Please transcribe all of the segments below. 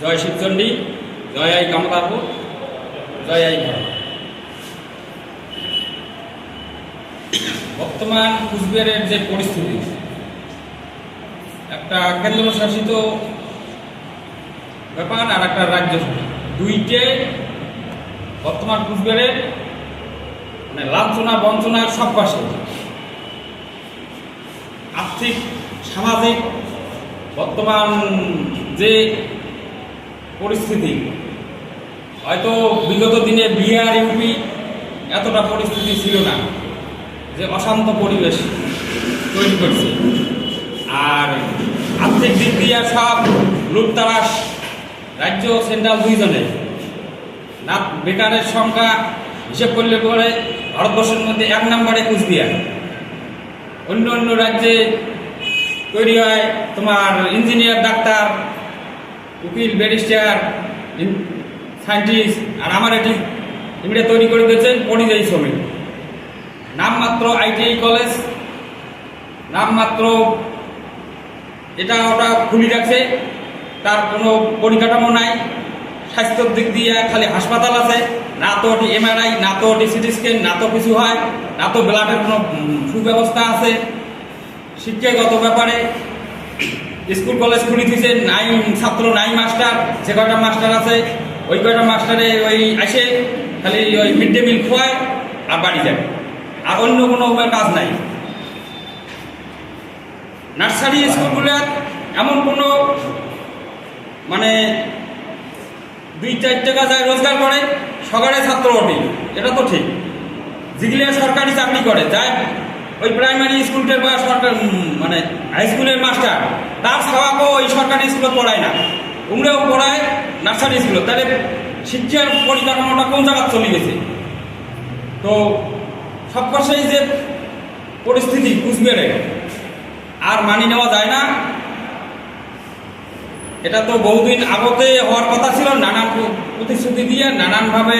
জয় শিবচণ্ডী জয় আই কামতাপুর, জয় আই বর্তমান কুচবিহারের যে পরিস্থিতি, একটা কেন্দ্রশাসিত ব্যাপার আর একটা রাজ্য। দুইটে বর্তমান কুচবিহারের মানে লাঞ্ছনা বঞ্চনা সব পাশে আর্থিক, সামাজিক, বর্তমান যে পরিস্থিতি। হয়তো বিগত দিনে বিহার ইউপি এতটা পরিস্থিতি ছিল না, যে অশান্ত পরিবেশ তৈরি করছে। আর আর্থিক দিক দিয়ে সব লুটতারাস রাজ্য সেন্ট্রাল দুইজনে। না, বেকারের সংখ্যা হিসেব করলে পরে ভারতবর্ষের মধ্যে এক নম্বরে কুচবিহার। অন্য অন্য রাজ্যে তৈরি হয় তোমার ইঞ্জিনিয়ার, ডাক্তার উকিল, ব্যারিস্টার সায়েন্টিস্ট আর আমার এটি এগুলো তৈরি করে দিয়েছেন পরিযায়ী শ্রমিক নামমাত্র আইটিআই কলেজ, নামমাত্র এটা ওটা খুলি রাখছে, তার কোনো পরিকাঠামো নাই, স্বাস্থ্যর দিক দিয়ে খালি হাসপাতাল আছে, না তো ওটি এমআরআই, না তো ওটি সিটি স্ক্যান, না তো কিছু হয়, না তো ব্লাডের কোনো সুব্যবস্থা আছে। শিক্ষাগত ব্যাপারে স্কুল, কলেজ খুলি দিয়েছে নাই, ছাত্র নাই, মাস্টার, যে কয়টা মাস্টার আছে, ওই কয়টা মাস্টারে ওই আসে খালি ওই মিড ডে মিল খোয়ায় আর বাড়ি যায়। আর অন্য কোনো কাজ নাই। নার্সারি স্কুলগুলো এমন কোনো মানে দুই চার টাকা যায় রোজগার করে, সকালে ছাত্র ওঠে। এটা তো ঠিক। যেগুলো সরকারি চাকরি করে, যায় ওই প্রাইমারি স্কুলটার বা সরকার মানে হাই স্কুলের মাস্টার সরকারি স্কুলে পড়ায় না। উমরেও পড়ায়, নার্সারি স্কুলে তাহলে শিক্ষার পরিকাঠামোটা কোন জায়গায় চলে গেছে? তো সবকষেই যে পরিস্থিতি কুচবিহারে আর মানি নেওয়া যায় না। এটা তো বহুদিন আগতে হওয়ার কথা ছিল, নানান প্রতিশ্রুতি দিয়ে, নানানভাবে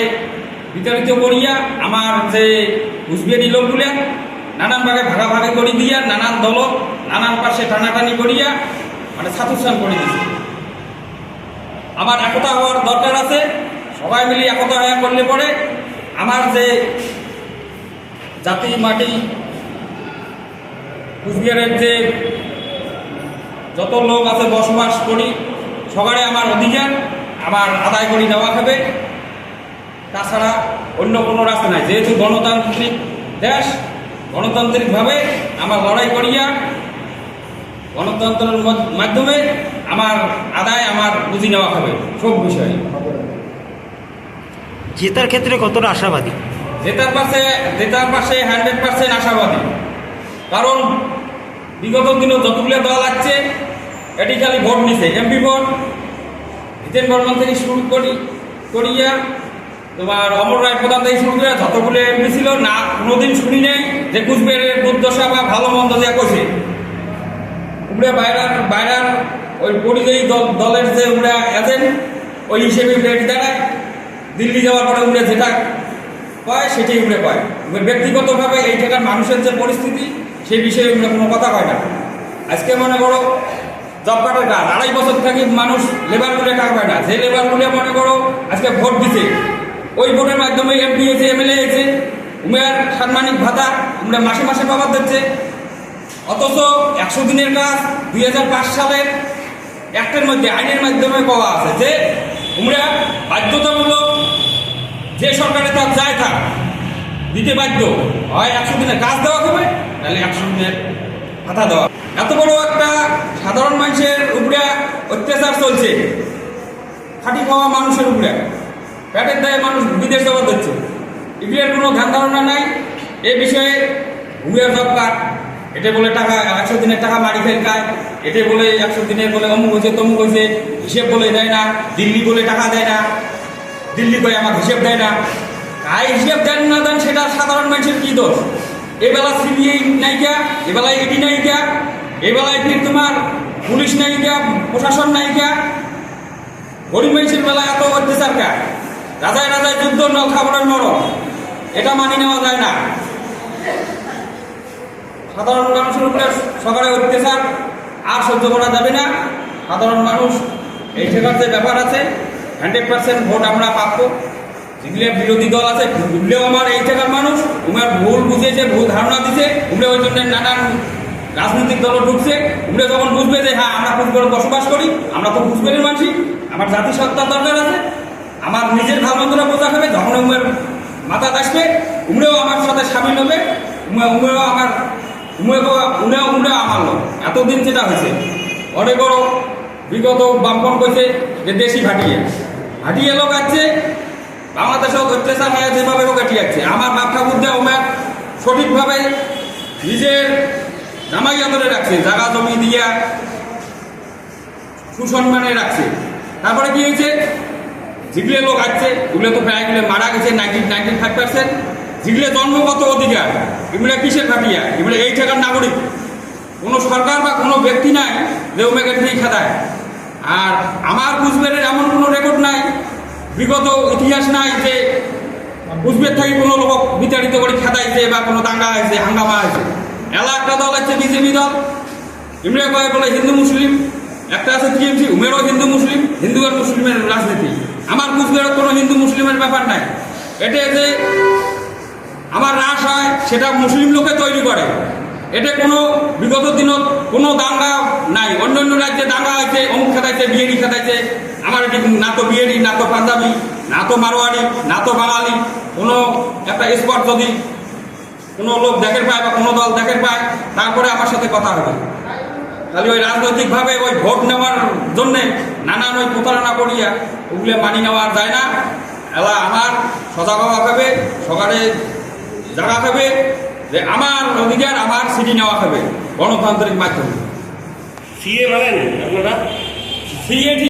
বিতাড়িত করিয়া আমার যে কুচবিহারি লোকগুলা, নানানভাবে ভাগাভাগি করি দিয়া, নানান দল নানান পাশে টানাটানি করিয়া মানে ছাতুসান করে দিয়েছে। আমার একতা হওয়ার দরকার আছে, সবাই মিলে একতা হয়ে করলে পরে আমার যে জাতি মাটি, কুচবিহারের যে যত লোক আছে বসবাস করি সবারে আমার অধিকার, আমার আদায় করে দেওয়া হবে। তাছাড়া অন্য কোনো রাস্তা নাই। যেহেতু গণতান্ত্রিক দেশ, গণতান্ত্রিকভাবে আমার লড়াই করিয়া গণতন্ত্রের মাধ্যমে আমার আদায় আমার বুঝি নেওয়া হবে। সব বিষয়ে। জেতার ক্ষেত্রে কতটা আশাবাদী? জেতার পাশে জেতার পাশে হান্ড্রেড পার্সেন্ট আশাবাদী। কারণ বিগত দিনে যতগুলো দল আছে এটি খালি ভোট নিছে। এমপি ভোট জিতেন বর্মন থেকে শুরু করি করিয়া তোমার অমর রায় প্রধান থেকে শুরু করে যতগুলো এমপি ছিল না কোনোদিন শুনি নাই যে কুচবিহারের দুর্দশা বা ভালো মন্দ যা কইছে। উমরা বাইরার বাইরার ওই পরিযায়ী দল দলের যে উমরা এজেন্ট ওই হিসেবে এটি দাঁড়ায় দিল্লি যাওয়ার পরে উমরা যেটা পায়, সেটাই উমরা পায়। ব্যক্তিগতভাবে এই জায়গার মানুষের যে পরিস্থিতি, সেই বিষয়ে উমরা কোনো কথা কয় না। আজকে মনে করো, জব কার্ডের কাজ, আড়াই বছর থেকে মানুষ লেবার লেবারগুলো টাকা পায় না। যে লেবার লেবারগুলো মনে করো, আজকে ভোট দিছে, ওই ভোটের মাধ্যমে এমপি হয়েছে এমএলএ হয়েছে উমের সাম্মানিক ভাতা উমরা মাসে মাসে পাবার দিচ্ছে। অথচ একশো দিনের কাজ দুই হাজার পাঁচ সালের একটার মধ্যে, আইনের মাধ্যমে পাওয়া আছে যে তোমরা বাধ্যতামূলক যে সরকারে তার যায় থাক, দিতে বাধ্য। হয় একশো দিনের কাজ দেওয়া হবে তাহলে একশো দিনের ভাতা দেওয়া এত বড় একটা সাধারণ মানুষের উপরে অত্যাচার চলছে। খাটি খাওয়া মানুষের উপরে। পেটের দায়ে মানুষ বিদেশ যাওয়া দিচ্ছে এগুলোর কোনো ধ্যান ধারণা নাই। এ বিষয়ে ভুয়ের দরকার। এটা বলে টাকা, একশো দিনের টাকা মারি ফেল খায়। এটা বলে একশো দিনের বলে অমুক হয়েছে, তমুক হয়েছে, হিসেব বলে দেয় না, দিল্লি বলে টাকা দেয় না, দিল্লি কয়ে আমার হিসেব দেয় না। কাই হিসেব দেন না দেন সেটা সাধারণ মানুষের কি দোষ? এবেলা সিবিআই নাইকা এবেলা ইডি নাইকা এবেলায় ফির তোমার পুলিশ নাইকা প্রশাসন নাইকা গরিব মানুষের বেলা এত অত্যাচার কার রাজায় রাজায় যুদ্ধ ন খাবারের মরণ। এটা মানি নেওয়া যায় না। সাধারণ মানুষের উপরে সকালে অত্যাচার আর সহ্য করা যাবে না। সাধারণ মানুষ, এই ঠেকার যে ব্যাপার আছে, হান্ড্রেড পার্সেন্ট ভোট আমরা প্রাপ্য যেগুলো বিরোধী দল আছে উগলেও আমার এই ঠেকার মানুষ। উমার ভুল বুঝেছে, ভুল ধারণা দিছে উগলে ওই জন্য নানান রাজনৈতিক দল ঢুকছে। উগলে যখন বুঝবে যে হ্যাঁ আমরা কুচবিহারে বসবাস করি, আমরা তো কুচবিহারের মানুষই আমার জাতিসত্তার দরকার আছে। আমার নিজের ভাবনা বোঝা হবে যখন উমের মাথা আসবে, উমরেও আমার সাথে সামিল হবে, উমে- উমেও আমার উমেও উনেও উনেও আমার এতদিন যেটা হয়েছে অনেক বড় বিগত বামপন কইছে যে দেশি ভাটিয়ে। ভাটিয়ে লোক আছে, বাংলাদেশেও অত্যাচার হয়, যেভাবে লোক আছে। আমার বাপ ঠাকুর দেওয়া উমের সঠিকভাবে নিজের জামাই আদরে রাখছে জায়গা জমি দিয়া সুসম্মানে রাখছে। তারপরে কি হয়েছে? যেগুলো লোক আছে, ওগুলো তো প্রায় মারা গেছে, নাইনটি নাইনটি ফাইভ পার্সেন্ট। যেগুলো জন্মগত অধিকার, এগুলো কিসের খাটিয়া? এগুলো এই টাকার নাগরিক। কোনো সরকার বা কোনো ব্যক্তি নাই যে ওমেকে ঠিক খেদায় আর আমার কুচবিহারের এমন কোনো রেকর্ড নাই, বিগত ইতিহাস নাই যে কুচবিহার থেকে কোনো লোক বিতাড়িত করে খেদাইছে বা কোনো দাঙ্গা হয়েছে হাঙ্গামা আছে এলা একটা দল আছে বিজেপি দল। ইমরা কয় বলে হিন্দু মুসলিম, একটা আছে টিএমসি, উমেরও হিন্দু মুসলিম, হিন্দু আর মুসলিমের রাজনীতি। আমার কুচবিহারের কোনো হিন্দু মুসলিমের ব্যাপার নাই। এটা যে সেটা মুসলিম লোকে তৈরি করে। এটা কোনো বিগত দিনত কোনো দাঙ্গা নাই। অন্য অন্য রাজ্যে দাঙ্গা হয়েছে অমুক খেতাইছে বিয়েরি খেতাইছে আমার এটি না তো বিয়েরি না তো পাঞ্জাবি, না তো মারোয়ারি, না তো বাঙালি। কোনো একটা স্পট যদি কোনো লোক দেখের পায় বা কোনো দল দেখের পায়, তারপরে আমার সাথে কথা হবে। তাহলে ওই রাজনৈতিকভাবে ওই ভোট নেওয়ার জন্যে নানান ওই প্রতারণা করিয়া ওগুলো মানি নেওয়া যায় না। এলা আমার সজাগ হবে। সকালে জাগা হবে যে আমার অধিকার আমার সিটি নেওয়া হবে গণতান্ত্রিক মাধ্যমে। সিএ বলেন আপনারা? সিএটি